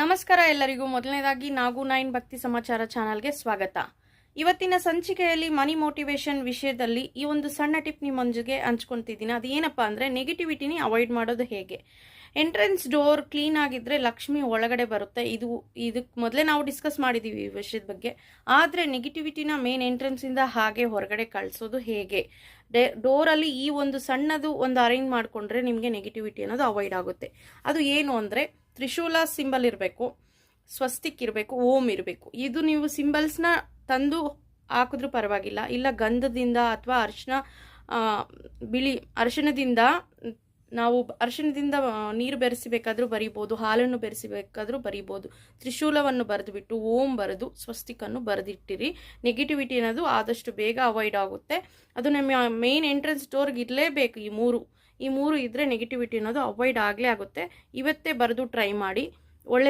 ನಮಸ್ಕಾರ ಎಲ್ಲರಿಗೂ. ಮೊದಲನೇದಾಗಿ ನಾಗು ನೈನ್ ಭಕ್ತಿ ಸಮಾಚಾರ ಚಾನಲ್ಗೆ ಸ್ವಾಗತ. ಇವತ್ತಿನ ಸಂಚಿಕೆಯಲ್ಲಿ ಮನಿ ಮೋಟಿವೇಶನ್ ವಿಷಯದಲ್ಲಿ ಈ ಒಂದು ಸಣ್ಣ ಟಿಪ್ ನಿಮ್ಮೊಂದಿಗೆ ಹಂಚ್ಕೊತಿದ್ದೀನಿ. ಅದು ಏನಪ್ಪ ಅಂದರೆ ನೆಗೆಟಿವಿಟಿನಿ ಅವಾಯ್ಡ್ ಮಾಡೋದು ಹೇಗೆ? ಎಂಟ್ರೆನ್ಸ್ ಡೋರ್ ಕ್ಲೀನ್ ಆಗಿದ್ರೆ ಲಕ್ಷ್ಮಿ ಒಳಗಡೆ ಬರುತ್ತೆ. ಇದು ಇದಕ್ಕೆ ಮೊದಲೇ ನಾವು ಡಿಸ್ಕಸ್ ಮಾಡಿದ್ದೀವಿ ಈ ವಿಷಯದ ಬಗ್ಗೆ. ಆದರೆ ನೆಗೆಟಿವಿಟಿನ ಮೇನ್ ಎಂಟ್ರೆನ್ಸಿಂದ ಹಾಗೆ ಹೊರಗಡೆ ಕಳಿಸೋದು ಹೇಗೆ? ಡೇ, ಡೋರಲ್ಲಿ ಈ ಒಂದು ಸಣ್ಣದು ಒಂದು ಅರೇಂಜ್ ಮಾಡಿಕೊಂಡ್ರೆ ನಿಮಗೆ ನೆಗೆಟಿವಿಟಿ ಅನ್ನೋದು ಅವಾಯ್ಡ್ ಆಗುತ್ತೆ. ಅದು ಏನು ಅಂದರೆ ತ್ರಿಶೂಲ ಸಿಂಬಲ್ ಇರಬೇಕು, ಸ್ವಸ್ತಿಕ್ ಇರಬೇಕು ಓಂ ಇರಬೇಕು. ಇದು ನೀವು ಸಿಂಬಲ್ಸ್ನ ತಂದು ಹಾಕಿದ್ರೂ ಪರವಾಗಿಲ್ಲ. ಇಲ್ಲ ಗಂಧದಿಂದ ಅಥವಾ ಅರಿಶಿನ ಬಿಳಿ, ಅರಿಶಿಣದಿಂದ ನಾವು ಅರಿಶಿಣದಿಂದ ನೀರು ಬೆರೆಸಿಬೇಕಾದ್ರೂ ಬರಿಬೋದು, ಹಾಲನ್ನು ಬೆರೆಸಬೇಕಾದ್ರೂ ಬರಿಬೋದು. ತ್ರಿಶೂಲವನ್ನು ಬರೆದುಬಿಟ್ಟು ಓಂ ಬರೆದು ಸ್ವಸ್ತಿಕನ್ನು ಬರೆದಿಟ್ಟಿರಿ. ನೆಗೆಟಿವಿಟಿ ಅನ್ನೋದು ಆದಷ್ಟು ಬೇಗ ಅವಾಯ್ಡ್ ಆಗುತ್ತೆ. ಅದು ನಮ್ಮ ಮೇನ್ ಎಂಟ್ರೆನ್ಸ್ ಡೋರ್ಗೆ ಇರಲೇಬೇಕು ಈ ಮೂರು. ಈ ಮೂರು ಇದ್ದರೆ ನೆಗೆಟಿವಿಟಿ ಅನ್ನೋದು ಅವಾಯ್ಡ್ ಆಗಲೇ ಆಗುತ್ತೆ. ಇವತ್ತೇ ಬರೆದು ಟ್ರೈ ಮಾಡಿ. ಒಳ್ಳೆ